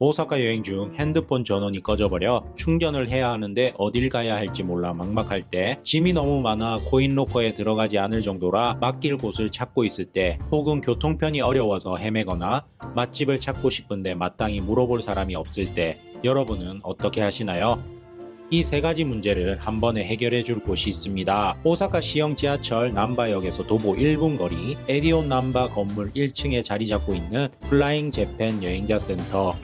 오사카 여행 중 핸드폰 전원이 꺼져버려 충전을 해야 하는데 어딜 가야 할지 몰라 막막할 때 짐이 너무 많아 코인 로커에 들어가지 않을 정도라 맡길 곳을 찾고 있을 때 혹은 교통편이 어려워서 헤매거나 맛집을 찾고 싶은데 마땅히 물어볼 사람이 없을 때 여러분은 어떻게 하시나요? 이 세 가지 문제를 한 번에 해결해 줄 곳이 있습니다. 오사카 시형 지하철 남바역에서 도보 1분 거리 에디온 남바 건물 1층에 자리 잡고 있는 플라잉 재팬 여행자 센터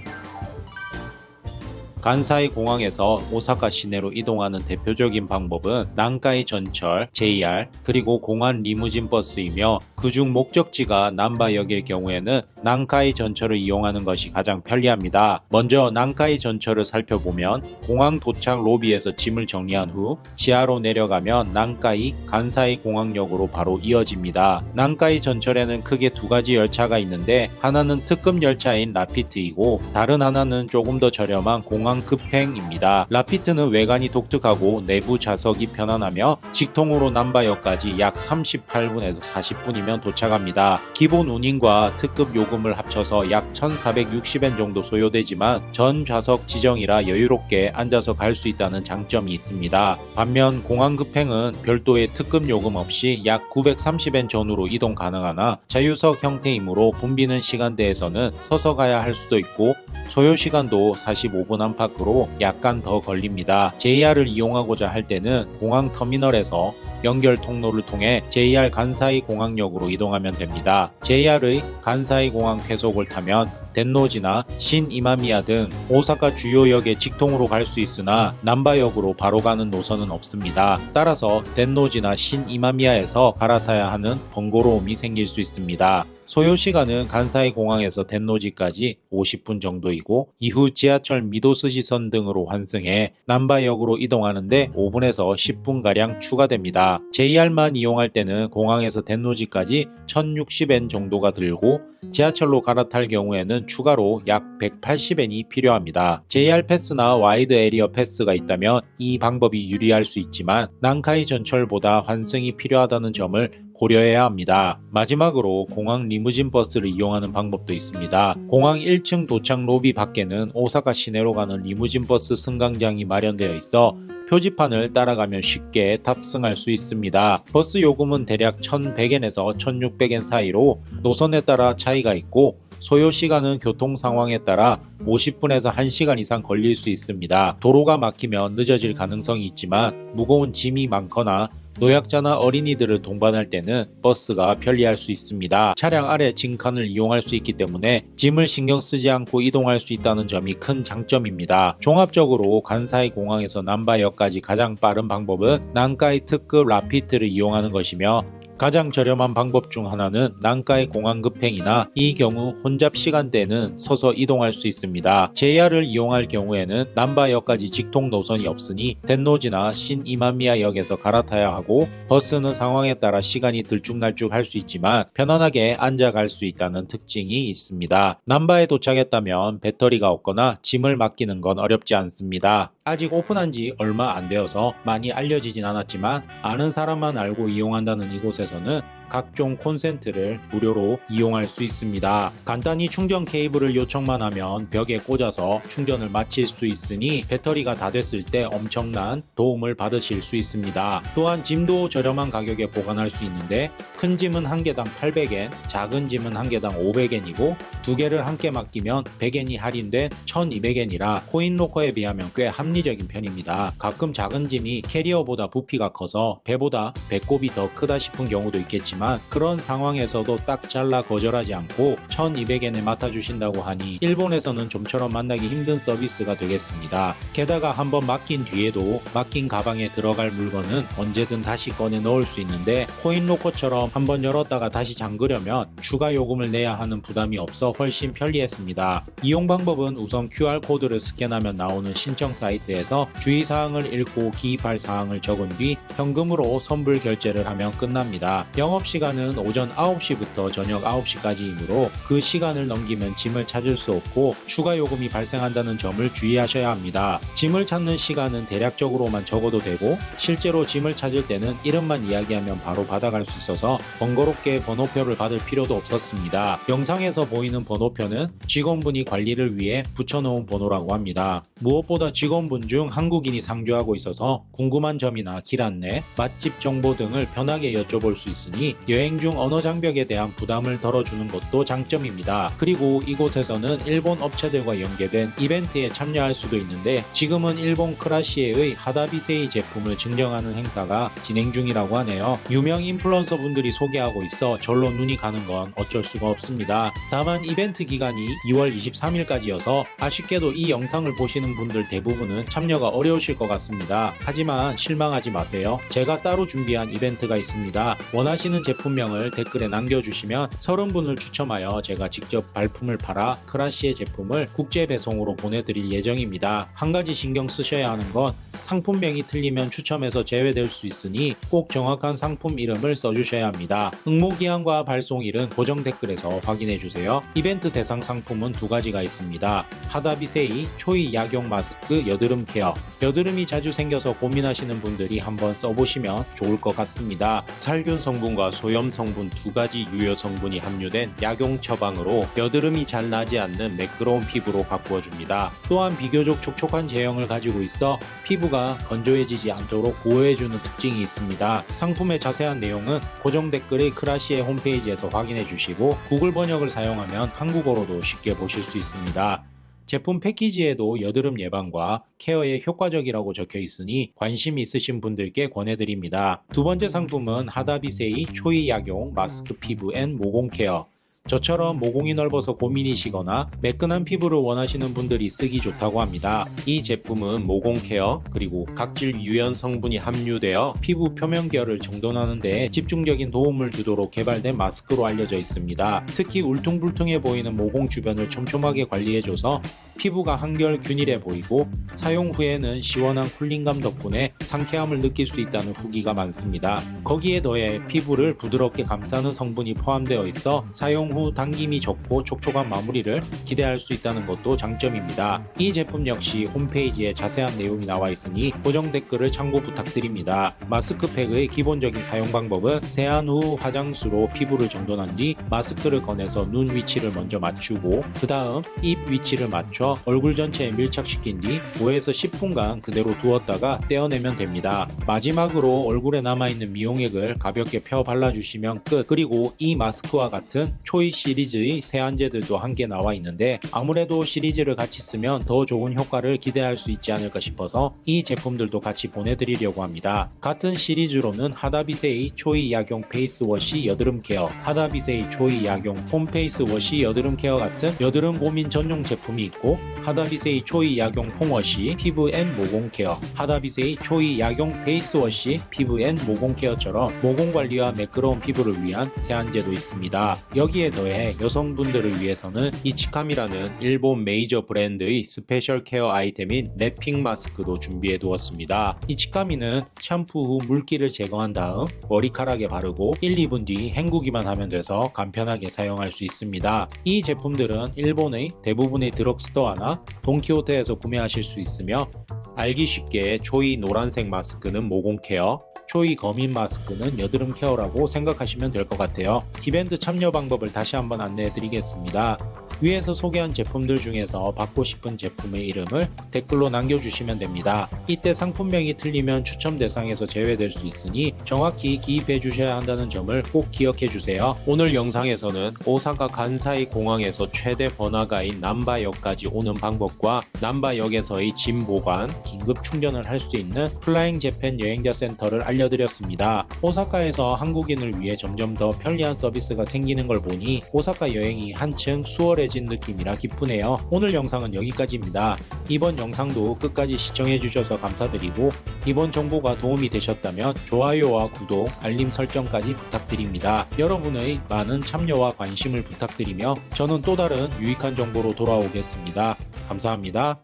간사이 공항에서 오사카 시내로 이동하는 대표적인 방법은 난카이 전철, JR, 그리고 공안 리무진 버스이며 그중 목적지가 남바역일 경우에는 난카이 전철을 이용하는 것이 가장 편리합니다. 먼저 난카이 전철을 살펴보면 공항 도착 로비에서 짐을 정리한 후 지하로 내려가면 난카이 간사이 공항역으로 바로 이어집니다. 난카이 전철에는 크게 두 가지 열차가 있는데 하나는 특급 열차인 라피트이고 다른 하나는 조금 더 저렴한 공항 급행입니다. 라피트는 외관이 독특하고 내부 좌석이 편안하며 직통으로 남바역까지 약 38분에서 40분이면 도착합니다. 기본 운임과 특급 요금을 합쳐서 약 1,460엔 정도 소요되지만 전 좌석 지정이라 여유롭게 앉아서 갈 수 있다는 장점이 있습니다. 반면 공항 급행은 별도의 특급 요금 없이 약 930엔 전후로 이동 가능하나 자유석 형태이므로 붐비는 시간대에서는 서서 가야 할 수도 있고 소요 시간도 45분 안팎 으로 약간 더 걸립니다. JR을 이용하고자 할 때는 공항 터미널에서 연결 통로를 통해 JR 간사이 공항역으로 이동하면 됩니다. JR의 간사이 공항 쾌속을 타면 덴노지나 신이마미야 등 오사카 주요역에 직통으로 갈 수 있으나 남바역으로 바로 가는 노선은 없습니다. 따라서 덴노지나 신이마미야에서 갈아타야 하는 번거로움이 생길 수 있습니다. 소요 시간은 간사이 공항에서 덴노지까지 50분 정도이고 이후 지하철 미도스시선 등으로 환승해 남바역으로 이동하는데 5분에서 10분가량 추가됩니다. JR만 이용할 때는 공항에서 덴노지까지 1060엔 정도가 들고 지하철로 갈아탈 경우에는 추가로 약 180엔이 필요합니다. JR 패스나 와이드 에리어 패스가 있다면 이 방법이 유리할 수 있지만 난카이 전철보다 환승이 필요하다는 점을 고려해야 합니다. 마지막으로 공항 리무진 버스를 이용하는 방법도 있습니다. 공항 1층 도착 로비 밖에는 오사카 시내로 가는 리무진 버스 승강장이 마련되어 있어 표지판을 따라가면 쉽게 탑승할 수 있습니다. 버스 요금은 대략 1100엔에서 1600엔 사이로 노선에 따라 차이가 있고 소요 시간은 교통 상황에 따라 50분에서 1시간 이상 걸릴 수 있습니다. 도로가 막히면 늦어질 가능성이 있지만 무거운 짐이 많거나 노약자나 어린이들을 동반할 때는 버스가 편리할 수 있습니다. 차량 아래 징칸을 이용할 수 있기 때문에 짐을 신경 쓰지 않고 이동할 수 있다는 점이 큰 장점입니다. 종합적으로 간사이 공항에서 남바역까지 가장 빠른 방법은 난카이 특급 라피트를 이용하는 것이며 가장 저렴한 방법 중 하나는 난카이 공항 급행이나 이 경우 혼잡 시간대는 서서 이동할 수 있습니다. JR을 이용할 경우에는 남바역까지 직통 노선이 없으니 덴노지나 신이마미야역에서 갈아타야 하고 버스는 상황에 따라 시간이 들쭉날쭉 할 수 있지만 편안하게 앉아 갈 수 있다는 특징이 있습니다. 남바에 도착했다면 배터리가 없거나 짐을 맡기는 건 어렵지 않습니다. 아직 오픈한 지 얼마 안 되어서 많이 알려지진 않았지만 아는 사람만 알고 이용한다는 이곳에서는 각종 콘센트를 무료로 이용할 수 있습니다. 간단히 충전 케이블을 요청만 하면 벽에 꽂아서 충전을 마칠 수 있으니 배터리가 다 됐을 때 엄청난 도움을 받으실 수 있습니다. 또한 짐도 저렴한 가격에 보관할 수 있는데 큰 짐은 한 개당 800엔, 작은 짐은 한 개당 500엔이고 두 개를 함께 맡기면 100엔이 할인된 1200엔이라 코인 로커에 비하면 꽤 합리적인 편입니다. 가끔 작은 짐이 캐리어보다 부피가 커서 배보다 배꼽이 더 크다 싶은 경우도 있겠지만 그런 상황에서도 딱 잘라 거절하지 않고 1200엔에 맡아주신다고 하니 일본에서는 좀처럼 만나기 힘든 서비스가 되겠습니다. 게다가 한번 맡긴 뒤에도 맡긴 가방에 들어갈 물건은 언제든 다시 꺼내 넣을 수 있는데 코인 로커처럼 한번 열었다가 다시 잠그려면 추가 요금을 내야 하는 부담이 없어 훨씬 편리했습니다. 이용 방법은 우선 QR코드를 스캔하면 나오는 신청 사이트에서 주의사항을 읽고 기입할 사항을 적은 뒤 현금으로 선불 결제를 하면 끝납니다. 영업 영업시간은 오전 9시부터 저녁 9시까지이므로 그 시간을 넘기면 짐을 찾을 수 없고 추가 요금이 발생한다는 점을 주의하셔야 합니다. 짐을 찾는 시간은 대략적으로만 적어도 되고 실제로 짐을 찾을 때는 이름만 이야기하면 바로 받아갈 수 있어서 번거롭게 번호표를 받을 필요도 없었습니다. 영상에서 보이는 번호표는 직원분이 관리를 위해 붙여놓은 번호라고 합니다. 무엇보다 직원분 중 한국인이 상주하고 있어서 궁금한 점이나 길 안내, 맛집 정보 등을 편하게 여쭤볼 수 있으 니 여행 중 언어 장벽에 대한 부담을 덜어주는 것도 장점입니다. 그리고 이곳에서는 일본 업체들과 연계된 이벤트에 참여할 수도 있는데 지금은 일본 크라시에의 하다비세이 제품을 증정하는 행사가 진행 중이라고 하네요. 유명 인플루언서 분들이 소개하고 있어 절로 눈이 가는 건 어쩔 수가 없습니다. 다만 이벤트 기간이 2월 23일까지여서 아쉽게도 이 영상을 보시는 분들 대부분은 참여가 어려우실 것 같습니다. 하지만 실망하지 마세요. 제가 따로 준비한 이벤트가 있습니다. 원하시는 제품명을 댓글에 남겨주시면 30분을 추첨하여 제가 직접 발품을 팔아 크라시의 제품을 국제 배송으로 보내드릴 예정입니다. 한 가지 신경 쓰셔야 하는 건 상품명이 틀리면 추첨에서 제외될 수 있으니 꼭 정확한 상품 이름을 써주셔야 합니다. 응모 기한과 발송일은 고정 댓글에서 확인해 주세요. 이벤트 대상 상품은 두 가지가 있습니다. 하다비세이 초이 약용 마스크 여드름 케어. 여드름이 자주 생겨서 고민하시는 분들이 한번 써보시면 좋을 것 같습니다. 살균 성분과 소염 성분 두 가지 유효 성분이 함유된 약용 처방으로 여드름이 잘 나지 않는 매끄러운 피부로 바꾸어 줍니다. 또한 비교적 촉촉한 제형을 가지고 있어 피부가 건조해지지 않도록 보호해주는 특징이 있습니다. 상품의 자세한 내용은 고정 댓글의 크라시의 홈페이지에서 확인해 주시고 구글 번역을 사용하면 한국어로도 쉽게 보실 수 있습니다. 제품 패키지에도 여드름 예방과 케어에 효과적이라고 적혀 있으니 관심 있으신 분들께 권해드립니다. 두 번째 상품은 하다비세이 초이 약용 마스크 피부 앤 모공 케어. 저처럼 모공이 넓어서 고민이시거나 매끈한 피부를 원하시는 분들이 쓰기 좋다고 합니다. 이 제품은 모공 케어 그리고 각질 유연 성분이 함유되어 피부 표면 계열을 정돈하는 데 집중적인 도움을 주도록 개발된 마스크로 알려져 있습니다. 특히 울퉁불퉁해 보이는 모공 주변을 촘촘하게 관리해줘서 피부가 한결 균일해 보이고 사용 후에는 시원한 쿨링감 덕분에 상쾌함을 느낄 수 있다는 후기가 많습니다. 거기에 더해 피부를 부드럽게 감싸는 성분이 포함되어 있어 사용 후 당김이 적고 촉촉한 마무리를 기대할 수 있다는 것도 장점입니다. 이 제품 역시 홈페이지에 자세한 내용이 나와 있으니 고정 댓글을 참고 부탁드립니다. 마스크팩의 기본적인 사용 방법은 세안 후 화장수로 피부를 정돈한 뒤 마스크를 꺼내서 눈 위치를 먼저 맞추고 그 다음 입 위치를 맞춰 얼굴 전체에 밀착시킨 뒤 5에서 10분간 그대로 두었다가 떼어내면 됩니다. 마지막으로 얼굴에 남아있는 미용액을 가볍게 펴 발라주시면 끝. 그리고 이 마스크와 같은 초이 시리즈의 세안제들도 함께 나와 있는데 아무래도 시리즈를 같이 쓰면 더 좋은 효과를 기대할 수 있지 않을까 싶어서 이 제품들도 같이 보내드리려고 합니다. 같은 시리즈로는 하다비세이 초이 약용 페이스워시 여드름 케어, 하다비세이 초이 약용 폼 페이스워시 여드름 케어 같은 여드름 고민 전용 제품이 있고 하다비세이 초이 약용 폼워시 피부 앤 모공 케어, 하다비세이 초이 약용 페이스워시 피부 앤 모공 케어처럼 모공 관리와 매끄러운 피부를 위한 세안제도 있습니다. 여기에 더해 여성분들을 위해서는 이치캄이라는 일본 메이저 브랜드의 스페셜 케어 아이템인 랩핑 마스크도 준비해 두었습니다. 이치카미는 샴푸 후 물기를 제거한 다음 머리카락에 바르고 1, 2분 뒤 헹구기만 하면 돼서 간편하게 사용할 수 있습니다. 이 제품들은 일본의 대부분의 드럭스토어나 돈키호테에서 구매하실 수 있으며 알기 쉽게 초이 노란색 마스크는 모공 케어, 초이 거민 마스크는 여드름 케어라고 생각하시면 될 것 같아요. 이벤트 참여 방법을 다시 한번 안내해 드리겠습니다. 위에서 소개한 제품들 중에서 받고 싶은 제품의 이름을 댓글로 남겨주시면 됩니다. 이때 상품명이 틀리면 추첨 대상에서 제외될 수 있으니 정확히 기입해 주셔야 한다는 점을 꼭 기억해 주세요. 오늘 영상에서는 오사카 간사이 공항에서 최대 번화가인 남바역까지 오는 방법과 남바역에서의 짐 보관, 긴급 충전을 할 수 있는 플라잉 재팬 여행자 센터를 알려드렸습니다. 오사카에서 한국인을 위해 점점 더 편리한 서비스가 생기는 걸 보니 오사카 여행이 한층 수월해 진 느낌이라 기쁘네요. 오늘 영상은 여기까지입니다. 이번 영상도 끝까지 시청해주셔서 감사드리고 이번 정보가 도움이 되셨다면 좋아요와 구독, 알림 설정까지 부탁드립니다. 여러분의 많은 참여와 관심을 부탁드리며 저는 또 다른 유익한 정보로 돌아오겠습니다. 감사합니다.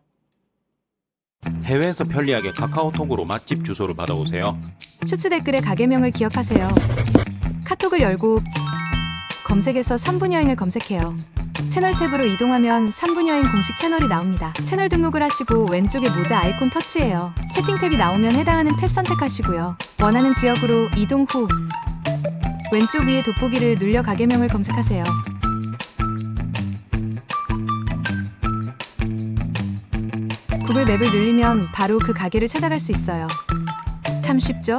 해외에서 편리하게 카카오톡으로 맛집 주소를 받아오세요. 추츠 댓글의 가게명을 기억하세요. 카톡 카톡을 열고 검색에서 3분 여행을 검색해요. 채널 탭으로 이동하면 3분 여행 공식 채널이 나옵니다. 채널 등록을 하시고 왼쪽에 모자 아이콘 터치해요. 채팅 탭이 나오면 해당하는 탭 선택하시고요. 원하는 지역으로 이동 후 왼쪽 위에 돋보기를 눌려 가게명을 검색하세요. 구글 맵을 늘리면 바로 그 가게를 찾아갈 수 있어요. 참 쉽죠?